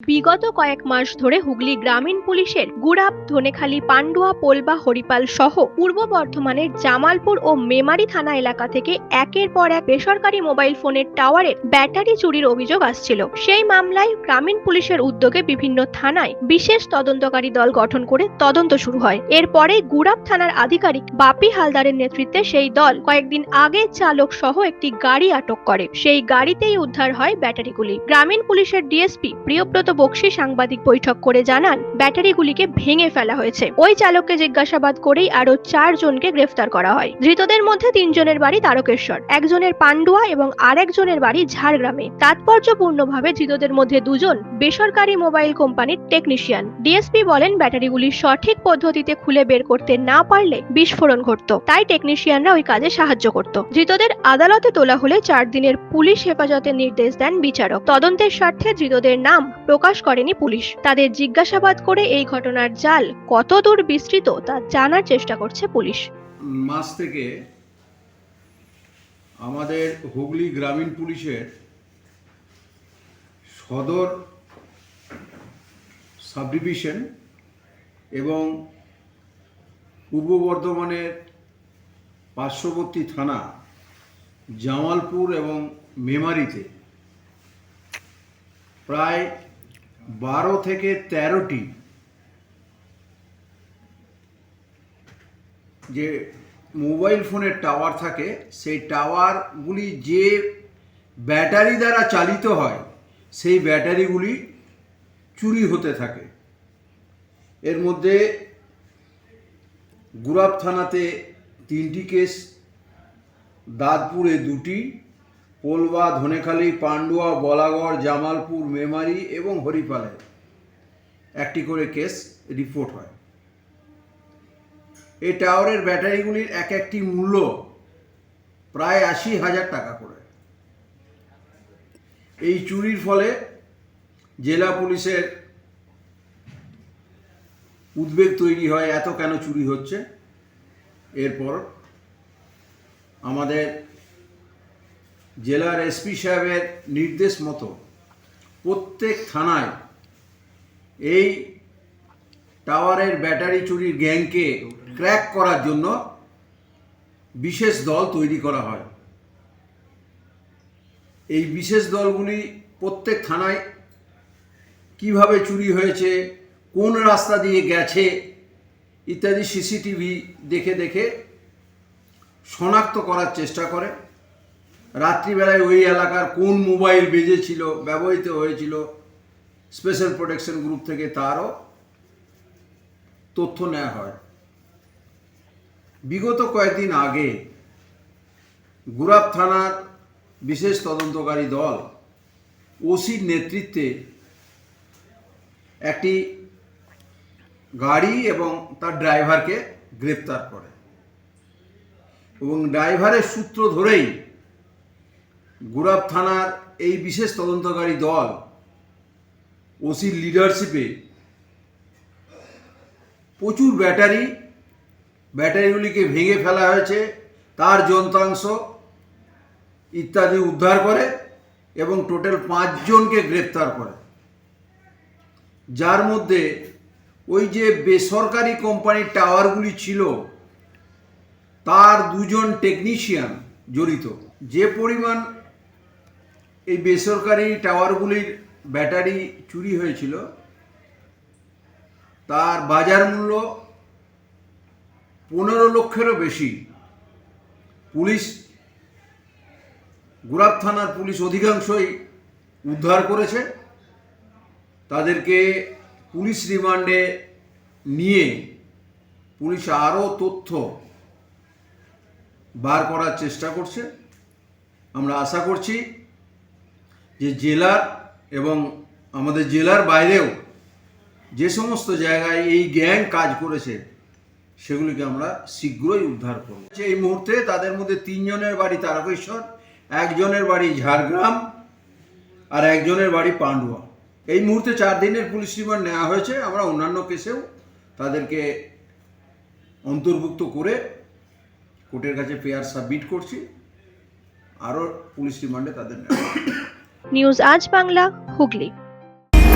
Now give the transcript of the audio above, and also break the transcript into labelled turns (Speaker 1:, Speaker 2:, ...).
Speaker 1: বিগত কয়েক মাস ধরে হুগলি গ্রামীণ পুলিশের গুড়াপ, ধনেখালি, পান্ডুয়া, পোলবা, হরিপাল সহ পূর্ব বর্ধমানের জামালপুর ও মেমারি থানা এলাকা থেকে একের পর এক বেসরকারি মোবাইল ফোনের টাওয়ারের ব্যাটারি চুরির অভিযোগ আসছিল। সেই মামলায় গ্রামীণ পুলিশের উদ্যোগে বিভিন্ন থানায় বিশেষ তদন্তকারী দল গঠন করে তদন্ত শুরু হয়। এরপরে গুড়াপ থানার আধিকারিক বাপি হালদারের নেতৃত্বে সেই দল কয়েকদিন আগে চালক সহ একটি গাড়ি আটক করে। সেই গাড়িতেই উদ্ধার হয় ব্যাটারিগুলি। গ্রামীণ পুলিশের ডিএসপি প্রিয়ব্রত বক্সি সাংবাদিক বৈঠক করে জানান, ব্যাটারিগুলিকে ভেঙে ফেলা হয়েছে। ওই চালককে জিজ্ঞাসাবাদ করেই আরও চার জনকে গ্রেফতার করা হয়। ধৃতদের মধ্যে তিনজনের বাড়ি তারকেশ্বর, একজনের পান্ডুয়া এবং আরেকজনের বাড়ি ঝাড়গ্রামে। তাৎপর্যপূর্ণভাবে ধৃতদের মধ্যে দুজন বেসরকারি মোবাইল কোম্পানির টেকনিশিয়ান। ডিএসপি বলেন, ব্যাটারিগুলি সঠিক পদ্ধতিতে খুলে বের করতে না পারলে বিস্ফোরণ ঘটত। তাই টেকনিশিয়ানরা ওই কাজে সাহায্য করত। ধৃতদের আদালতে তোলা হলে চার দিনের পুলিশ হেফাজতের নির্দেশ দেন বিচারক। তদন্তের স্বার্থে ধৃতদের নাম প্রকাশ করেনি পুলিশ। তাদের জিজ্ঞাসাবাদ করে এই ঘটনার জাল কতদূর বিস্তৃত তা জানার চেষ্টা করছে পুলিশ।
Speaker 2: মাস থেকে আমাদের হুগলি গ্রামীণ পুলিশের সদর সাব ডিভিশন এবং পূর্ব বর্ধমানের পার্শ্ববর্তী থানা জামালপুর এবং মেমারিতে প্রায় বারো থেকে তেরোটি যে মোবাইল ফোনের টাওয়ার থাকে, সেই টাওয়ারগুলি যে ব্যাটারি দ্বারা চালিত হয়, সেই ব্যাটারিগুলি চুরি হতে থাকে। এর মধ্যে গুরাব থানাতে তিনটি কেস, দাঁতপুরে দুটি পোলবা ধনেখালি, পান্ডুয়া, বলাগড়, জামালপুর, মেমারি এবং হরিপালে একটি করে কেস রিপোর্ট হয়। এই টাওয়ারের ব্যাটারিগুলির এক একটি মূল্য প্রায় আশি হাজার টাকা করে। এই চুরির ফলে জেলা পুলিশের উদ্বেগ তৈরি হয়, এত কেন চুরি হচ্ছে? এরপর আমাদের জেলার এসপি সাহেবের নির্দেশ মতো প্রত্যেক থানায় এই টাওয়ারের ব্যাটারি চুরির গ্যাংকে ক্র্যাক করার জন্য বিশেষ দল তৈরি করা হয়। এই বিশেষ দলগুলি প্রত্যেক থানায় কীভাবে চুরি হয়েছে, কোন রাস্তা দিয়ে গেছে ইত্যাদি সিসিটিভি দেখে দেখে শনাক্ত করার চেষ্টা করে। রাত্রিবেলায় ওই এলাকার কোন মোবাইল বেজেছিল ব্যবহৃত হয়েছিল স্পেশাল প্রোটেকশন গ্রুপ থেকে তারও তথ্য নেওয়া হয়। বিগত কয়েকদিন আগে গুরাব থানার বিশেষ তদন্তকারী দল ওসির নেতৃত্বে একটি গাড়ি এবং তার ড্রাইভারকে গ্রেপ্তার করে। এবং ড্রাইভারের সূত্র ধরেই গুরাব থানার এই বিশেষ তদন্তকারী দল ওসির লিডারশিপে প্রচুর ব্যাটারি, ব্যাটারিগুলিকে ভেঙে ফেলা হয়েছে, তার যন্ত্রাংশ ইত্যাদি উদ্ধার করে এবং টোটাল পাঁচজনকে গ্রেপ্তার করে। যার মধ্যে ওই যে বেসরকারি কোম্পানির টাওয়ারগুলি ছিল, তার দুজন টেকনিশিয়ান জড়িত। যে পরিমাণ এই বেসরকারি টাওয়ারগুলির ব্যাটারি চুরি হয়েছিল। তার বাজার মূল্য পনেরো লক্ষেরও বেশি। পুলিশ, গুরাব থানার পুলিশ অধিকাংশই উদ্ধার করেছে। তাদেরকে পুলিশ রিমান্ডে নিয়ে পুলিশ আরও তথ্য বার করার চেষ্টা করছে। আমরা আশা করছি যে জেলার এবং আমাদের জেলার বাইরেও যে সমস্ত জায়গায় এই গ্যাং কাজ করেছে, সেগুলিকে আমরা শীঘ্রই উদ্ধার করব। এই মুহূর্তে তাদের মধ্যে তিনজনের বাড়ি তারকেশ্বর, একজনের বাড়ি ঝাড়গ্রাম আর একজনের বাড়ি পান্ডুয়া। এই মুহূর্তে চার দিনের পুলিশ রিমান্ড নেওয়া হয়েছে। আমরা অন্যান্য কেসেও তাদেরকে অন্তর্ভুক্ত করে কোর্টের কাছে পেয়ার সাবমিট করছি। আরও পুলিশ রিমান্ডে তাদের নেওয়া।
Speaker 1: নিউজ আজ বাংলা হুগলি
Speaker 3: নিজে